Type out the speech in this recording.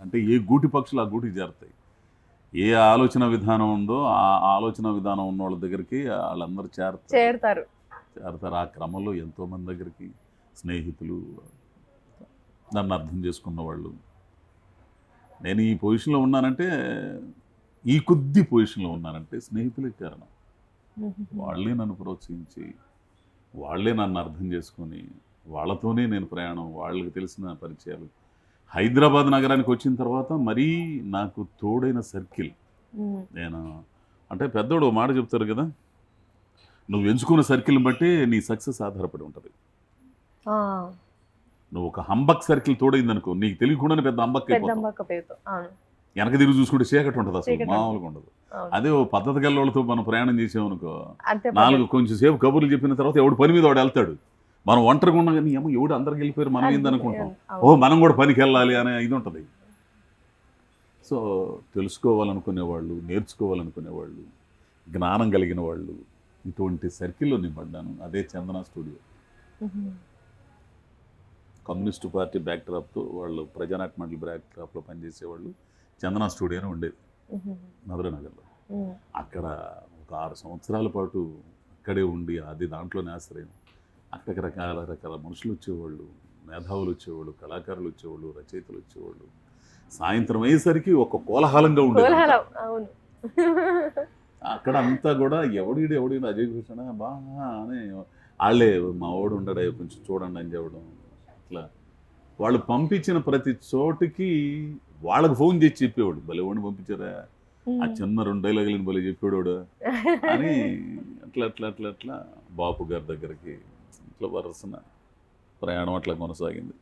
అంటే ఏ గూటి పక్షులు ఆ గూటికి చేరుతాయి? ఏ ఆలోచన విధానం ఉందో ఆ ఆలోచన విధానం ఉన్న వాళ్ళ దగ్గరికి వాళ్ళందరూ చేరుతారు. చేరుతారు. చేరతారు. ఆ క్రమంలో ఎంతోమంది దగ్గరికి స్నేహితులు నన్ను అర్థం చేసుకున్న వాళ్ళు. నేను ఈ పొజిషన్లో ఉన్నానంటే ఈ కొద్ది పొజిషన్లో ఉన్నానంటే స్నేహితులే కారణం. వాళ్ళే నన్ను ప్రోత్సహించి వాళ్ళే నన్ను అర్థం చేసుకొని వాళ్ళతోనే నేను ప్రయాణం వాళ్ళకి తెలిసిన పరిచయాలు హైదరాబాద్ నగరానికి వచ్చిన తర్వాత మరీ నాకు తోడైన సర్కిల్. నేను అంటే పెద్దోడు ఓ మాట చెప్తారు కదా నువ్వు ఎంచుకున్న సర్కిల్ని బట్టి నీ సక్సెస్ ఆధారపడి ఉంటుంది. నువ్వు ఒక హంబక్ సర్కిల్ తోడైంది అనుకో నీకు తెలియకుండానే పెద్ద హంబక్ వెనక తిరిగి చూసుకుంటే చీకటి ఉంటుంది అసలు మామూలుగా ఉండదు. అదే ఓ పద్ధతి గల వాళ్ళతో మనం ప్రయాణం చేసామనుకో నాలుగు కొంచెం సేపు కబుర్లు చెప్పిన తర్వాత ఎవడు పని మీద వాడు వెళ్తాడు. మనం ఒంటరిగా ఉండగా నీ అమ్మ ఎవడు అందరికి వెళ్ళిపోయారు మనం ఏంది అనుకుంటాం ఓ మనం కూడా పనికి వెళ్ళాలి అనే ఇది ఉంటుంది. సో తెలుసుకోవాలనుకునేవాళ్ళు నేర్చుకోవాలనుకునేవాళ్ళు జ్ఞానం కలిగిన వాళ్ళు ఇటువంటి సర్కిల్లో నేను పడ్డాను అదే చందన స్టూడియో. కమ్యూనిస్టు పార్టీ బ్యాక్డ్రాప్తో వాళ్ళు ప్రజానాట్య మండలి బ్యాక్డ్రాప్లో పనిచేసేవాళ్ళు చందన స్టూడియో అని ఉండేది మధురనగర్లో. అక్కడ ఒక ఆరు సంవత్సరాల పాటు అక్కడే ఉండి అది దాంట్లోనే ఆశ్రయం. అక్కడ రకాల రకాల మనుషులు వచ్చేవాళ్ళు మేధావులు వచ్చేవాళ్ళు కళాకారులు వచ్చేవాళ్ళు రచయితలు వచ్చేవాళ్ళు. సాయంత్రం అయ్యేసరికి ఒక కోలాహలంగా ఉండేది అక్కడ అంతా కూడా ఎవడీడు ఎవడీడు అజయ్ కృష్ణ బాగా అని వాళ్ళే మా వాడు ఉండడే కొంచెం చూడండి అని చెప్పడం అట్లా. వాళ్ళు పంపించిన ప్రతి చోటికి వాళ్ళకి ఫోన్ చేసి చెప్పేవాడు భలే వాడిని పంపించారా? ఆ చిన్న రెండు డైలాగులను భలే చెప్పేవాడు అని అట్లా అట్లా అట్లా అట్లా బాపు గారి దగ్గరికి అట్లా వరుసన ప్రయాణం అట్లా కొనసాగింది.